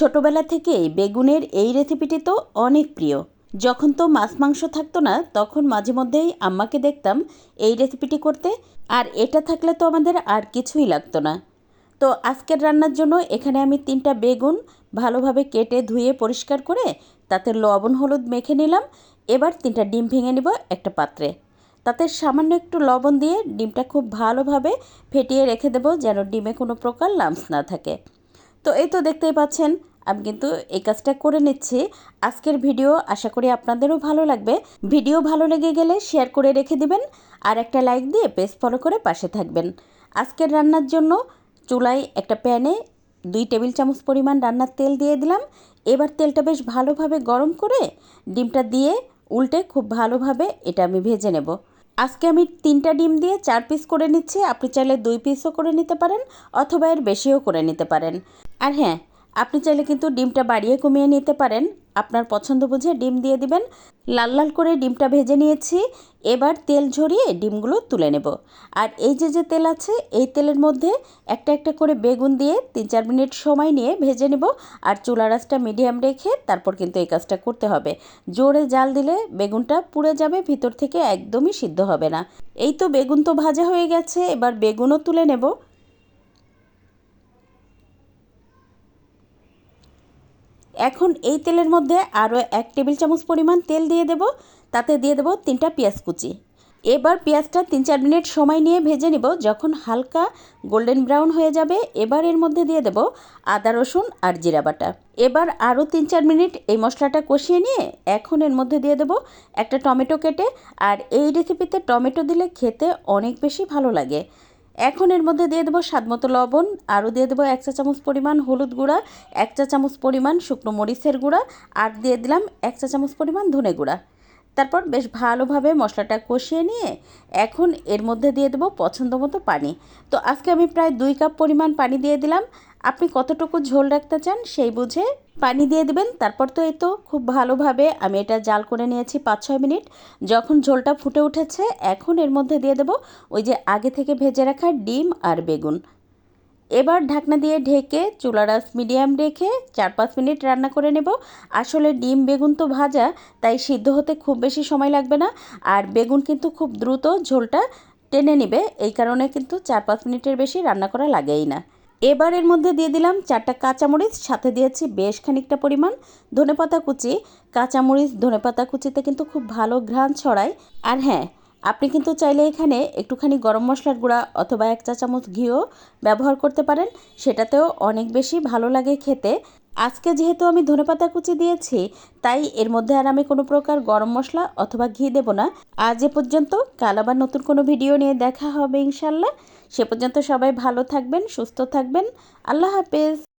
ছোটবেলা থেকেই বেগুনের এই রেসিপিটি তো অনেক প্রিয়। যখন তো মাছ মাংস থাকতো না, তখন মাঝে মধ্যেই আম্মাকে দেখতাম এই রেসিপিটি করতে, আর এটা থাকলে তো আমাদের আর কিছুই লাগতো না। তো আজকের রান্নার জন্য এখানে আমি তিনটা বেগুন ভালোভাবে কেটে ধুয়ে পরিষ্কার করে, তাতে লবণ, হলুদ মেখে নিলাম। এবার তিনটা ডিম ভেঙে নিব একটা পাত্রে। তাতে সামান্য একটু লবণ দিয়ে ডিমটা খুব ভালোভাবে ফেটিয়ে রেখে দেবো যেন ডিমে কোনো প্রকার লামস না থাকে। তো এই তো দেখতেই পাচ্ছেন আমি কিন্তু এই কাজটা করে নিচ্ছি। আজকের ভিডিও আশা করি আপনাদেরও ভালো লাগবে। ভিডিও ভালো লেগে গেলে শেয়ার করে রেখে দিবেন আর একটা লাইক দিয়ে পেজ ফলো করে পাশে থাকবেন। আজকের রান্নার জন্য চুলায় একটা প্যানে দুই টেবিল চামচ পরিমাণ রান্নার তেল দিয়ে দিলাম। এবার তেলটা বেশ ভালোভাবে গরম করে ডিমটা দিয়ে উল্টে খুব ভালোভাবে এটা আমি ভেজে নেব। আজকে আমি তিনটা ডিম দিয়ে চার পিস করে নিচ্ছি। আপনি চাইলে দুই পিসও করে নিতে পারেন অথবা এর বেশিও করে নিতে পারেন। আর হ্যাঁ আপনি চাইলে কিন্তু ডিমটা বাড়িয়ে কমিয়ে নিতে পারেন। আপনার পছন্দ বুঝে ডিম দিয়ে দিবেন। লাল লাল করে ডিমটা ভেজে নিয়েছি। এবার তেল ঝরিয়ে ডিমগুলো তুলে নেব। আর এই যে যে তেল আছে, এই তেলের মধ্যে একটা একটা করে বেগুন দিয়ে তিন চার মিনিট সময় নিয়ে ভেজে নেব। আর চুলা রাসটা মিডিয়াম রেখে তারপর কিন্তু এই কাজটা করতে হবে। জোরে জাল দিলে বেগুনটা পুড়ে যাবে, ভিতর থেকে একদমই সিদ্ধ হবে না। এই তো বেগুন তো ভাজা হয়ে গেছে, এবার বেগুনও তুলে নেব। এখন এই তেলের মধ্যে আরও এক টেবিল চামচ পরিমাণ তেল দিয়ে দেব, তাতে দিয়ে দেব তিনটা পেঁয়াজ কুচি। এবার পেঁয়াজটা তিন চার মিনিট সময় নিয়ে ভেজে নিব, যখন হালকা গোল্ডেন ব্রাউন হয়ে যাবে, এবার এর মধ্যে দিয়ে দেব আদা, রসুন আর জিরা বাটা। এবার আরও তিন চার মিনিট এই মশলাটা কষিয়ে নিয়ে এখন এর মধ্যে দিয়ে দেব একটা টমেটো কেটে, আর এই রেসিপিতে টমেটো দিলে খেতে অনেক বেশি ভালো লাগে। এখন এর মধ্যে দিয়ে দেবো স্বাদ মতো লবণ, আরও দিয়ে দেবো এক চা চামচ পরিমাণ হলুদ গুঁড়া, এক চা চামচ পরিমাণ শুকনো মরিচের গুঁড়া, আর দিয়ে দিলাম এক চা চামচ পরিমাণ ধনে গুঁড়া। তারপর বেশ ভালোভাবে মশলাটা কষিয়ে নিয়ে এখন এর মধ্যে দিয়ে দেবো পছন্দ মতো পানি। তো আজকে আমি প্রায় দুই কাপ পরিমাণ পানি দিয়ে দিলাম। আপনি কতটুকু ঝোল রাখতে চান সেই বুঝে পানি দিয়ে দেবেন। তারপর তো এই তো খুব ভালোভাবে আমি এটা জাল করে নিয়েছি পাঁচ ছয় মিনিট। যখন ঝোলটা ফুটে উঠেছে, এখন এর মধ্যে দিয়ে দেব ওই যে আগে থেকে ভেজে রাখা ডিম আর বেগুন। এবার ঢাকনা দিয়ে ঢেকে চুলারাস মিডিয়াম রেখে চার পাঁচ মিনিট রান্না করে নেব। আসলে ডিম বেগুন তো ভাজা, তাই সিদ্ধ হতে খুব বেশি সময় লাগবে না। আর বেগুন কিন্তু খুব দ্রুত ঝোলটা টেনে নেবে, এই কারণে কিন্তু চার পাঁচ মিনিটের বেশি রান্না করা লাগেই না। এবার এর মধ্যে দিয়ে দিলাম চারটা কাঁচামরিচ, সাথে দিয়েছি বেশ খানিকটা পরিমাণ ধনেপাতা কুচি। কাঁচামরিচ, ধনেপাতা কুচিতে কিন্তু খুব ভালো ঘ্রাণ ছড়ায়। আর হ্যাঁ আপনি কিন্তু চাইলে এখানে একটুখানি গরম মশলার গুঁড়া অথবা এক চা চামচ ঘিও ব্যবহার করতে পারেন। সেটাতেও অনেক বেশি ভালো লাগে খেতে। আজকে যেহেতু আমি ধনেপাতা কুচি দিয়েছি, তাই এর মধ্যে আর আমি কোনো প্রকার গরম মশলা অথবা ঘি দেব না। আজ এ পর্যন্ত, কাল আবার নতুন কোনো ভিডিও নিয়ে দেখা হবে ইনশাল্লাহ সে পর্যন্ত সবাই ভালো থাকবেন, সুস্থ থাকবেন। আল্লাহ হাফেজ।